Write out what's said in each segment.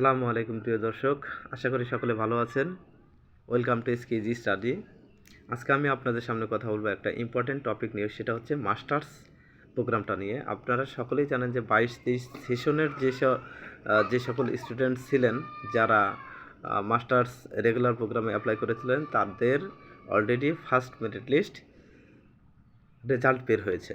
আসসালামু আলাইকুম প্রিয় দর্শক, আশা করি সকলে ভালো আছেন। ওয়েলকাম টু এসকেজি স্টাডি আজকে আমি আপনাদের সামনে কথা বলব একটা ইম্পর্টেন্ট টপিক নিয়ে, সেটা হচ্ছে মাস্টার্স প্রোগ্রামটা নিয়ে। আপনারা সকলেই জানেন যে বাইশ তেইশ সেশনের যে যে সকল স্টুডেন্ট ছিলেন, যারা মাস্টার্স রেগুলার প্রোগ্রামে অ্যাপ্লাই করেছিলেন, তাদের already first merit list result বের হয়েছে।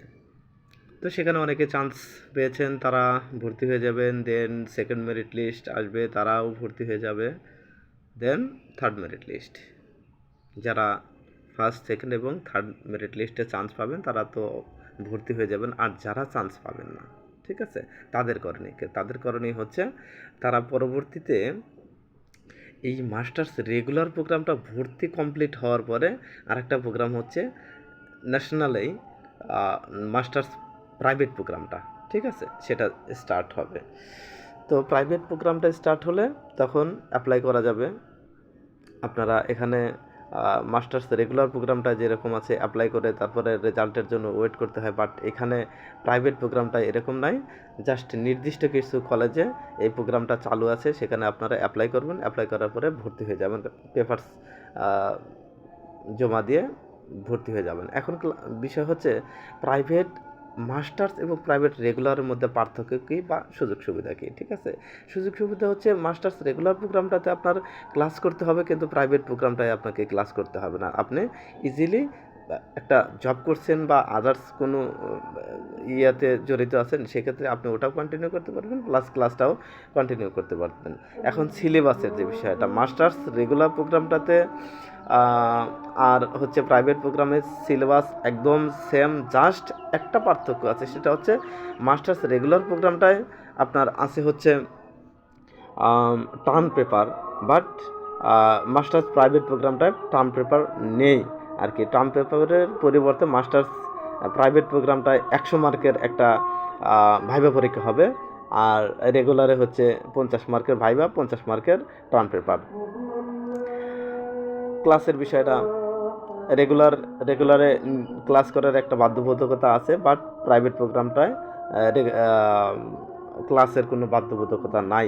তো সেখানে অনেকে চান্স পেয়েছেন, তারা ভর্তি হয়ে যাবেন দেন সেকেন্ড মেরিট লিস্ট আসবে, তারাও ভর্তি হয়ে যাবে দেন থার্ড মেরিট লিস্ট যারা ফার্স্ট সেকেন্ড এবং থার্ড মেরিট লিস্টে চান্স পাবেন, তারা তো ভর্তি হয়ে যাবেন, আর যারা চান্স পাবেন না, ঠিক আছে? তাদের করণীয় তাদের করণীয় হচ্ছে, তারা পরবর্তীতে এই মাস্টার্স রেগুলার প্রোগ্রামটা ভর্তি কমপ্লিট হওয়ার পরে আরেকটা প্রোগ্রাম হচ্ছে ন্যাশনালেই মাস্টার্স প্রাইভেট প্রোগ্রামটা ঠিক আছে? সেটা স্টার্ট হবে। তো প্রাইভেট প্রোগ্রামটা স্টার্ট হলে তখন অ্যাপ্লাই করা যাবে। আপনারা এখানে মাস্টার্স রেগুলার প্রোগ্রামটা যেরকম আছে অ্যাপ্লাই করে তারপরে রেজাল্টের জন্য ওয়েট করতে হয়। বাট এখানে প্রাইভেট প্রোগ্রামটা এরকম নাই। জাস্ট নির্দিষ্ট কিছু কলেজে এই প্রোগ্রামটা চালু আছে, সেখানে আপনারা অ্যাপ্লাই করবেন। অ্যাপ্লাই করার পরে ভর্তি হয়ে যাবেন। পেপারস জমা দিয়ে ভর্তি হয়ে যাবেন। এখন বিষয় হচ্ছে প্রাইভেট মাস্টার্স এবং প্রাইভেট রেগুলারের মধ্যে পার্থক্য কী বা সুযোগ সুবিধা কী? ঠিক আছে? সুযোগ সুবিধা হচ্ছে মাস্টার্স রেগুলার প্রোগ্রামটাতে আপনার ক্লাস করতে হবে কিন্তু প্রাইভেট প্রোগ্রামটায় আপনাকে ক্লাস করতে হবে না। আপনি ইজিলি একটা জব করছেন বা আদার্স কোনো ইয়াতে জড়িত আছেন, সেক্ষেত্রে আপনি ওটাও কন্টিনিউ করতে পারবেন প্লাস ক্লাসটাও কন্টিনিউ করতে পারবেন। এখন সিলেবাসের যে বিষয়টা, মাস্টার্স রেগুলার প্রোগ্রামটাতে আর হচ্ছে প্রাইভেট প্রোগ্রামের সিলেবাস একদম সেম জাস্ট একটা পার্থক্য আছে, সেটা হচ্ছে মাস্টার্স রেগুলার প্রোগ্রামটায় আপনার আছে হচ্ছে term paper but masters private প্রোগ্রামটায় term paper নেই, আর কি। টার্ম পেপারের পরিবর্তে মাস্টার্স প্রাইভেট প্রোগ্রামটায় একশো মার্কের একটা ভাইবা পরীক্ষা হবে, আর রেগুলারে হচ্ছে পঞ্চাশ মার্কের ভাইবা পঞ্চাশ মার্কের টার্ম পেপার ক্লাসের বিষয়টা রেগুলার রেগুলারে ক্লাস করার একটা বাধ্যবাধকতা আছে বাট প্রাইভেট প্রোগ্রামটায় ক্লাসের কোনো বাধ্যবাধকতা নাই।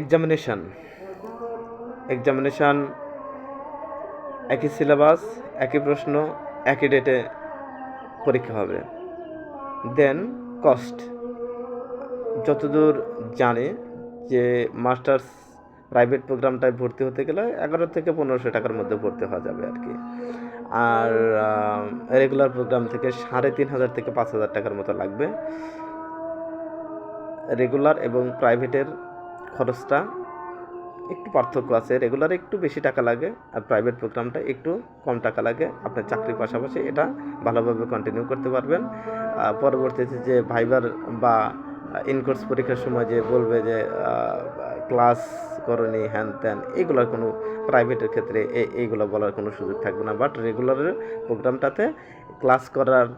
এক্সামিনেশান এক্সামিনেশান একই সিলেবাস একই প্রশ্ন, একই ডেটে পরীক্ষা হবে। দেন কস্ট যতদূর জানি যে মাস্টার্স প্রাইভেট প্রোগ্রামটায় ভর্তি হতে গেলে এগারো থেকে পনেরোশো টাকার মধ্যে ভর্তি হওয়া যাবে আর কি। আর রেগুলার প্রোগ্রাম থেকে সাড়ে তিন হাজার থেকে পাঁচ হাজার টাকার মতো লাগবে। রেগুলার এবং প্রাইভেটের খরচটা একটু পার্থক্য আছে। রেগুলারে একটু বেশি টাকা লাগে আর প্রাইভেট প্রোগ্রামটা একটু কম টাকা লাগে। আপনার চাকরির পাশাপাশি এটা ভালোভাবে কন্টিনিউ করতে পারবেন। পরবর্তীতে যে ভাইবার বা ইনকোর্স পরীক্ষার সময় যে বলবে যে ক্লাস করনি, হ্যান ত্যান এইগুলোর কোনো প্রাইভেটের ক্ষেত্রে এইগুলো বলার কোনো সুযোগ থাকবে না। বাট রেগুলারের প্রোগ্রামটাতে ক্লাস করার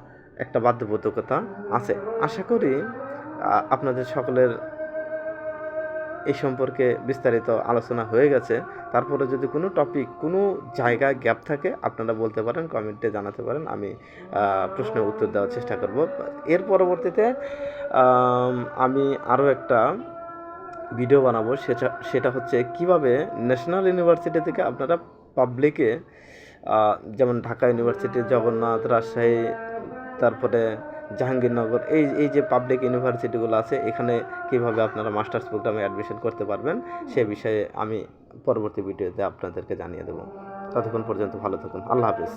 একটা বাধ্যবাধকতা আছে। আশা করি আপনাদের সকলের এই সম্পর্কে বিস্তারিত আলোচনা হয়ে গেছে। তারপরে যদি কোনো টপিক কোনো জায়গায় গ্যাপ থাকে, আপনারা বলতে পারেন কমেন্টে জানাতে পারেন। আমি প্রশ্নের উত্তর দেওয়ার চেষ্টা করব। এর পরবর্তীতে, আমি আরও একটা ভিডিও বানাবো, সেটা সেটা হচ্ছে কীভাবে ন্যাশনাল ইউনিভার্সিটি থেকে আপনারা পাবলিকে যেমন ঢাকা ইউনিভার্সিটি, জগন্নাথ, রাজশাহী, তারপরে জাহাঙ্গীরনগর, এই এই যে পাবলিক ইউনিভার্সিটিগুলো আছে, এখানে কীভাবে আপনারা মাস্টার্স প্রোগ্রামে অ্যাডমিশন করতে পারবেন, সে বিষয়ে আমি পরবর্তী ভিডিওতে আপনাদেরকে জানিয়ে দেবো। ততক্ষণ পর্যন্ত ভালো থাকুন, আল্লাহ হাফিজ।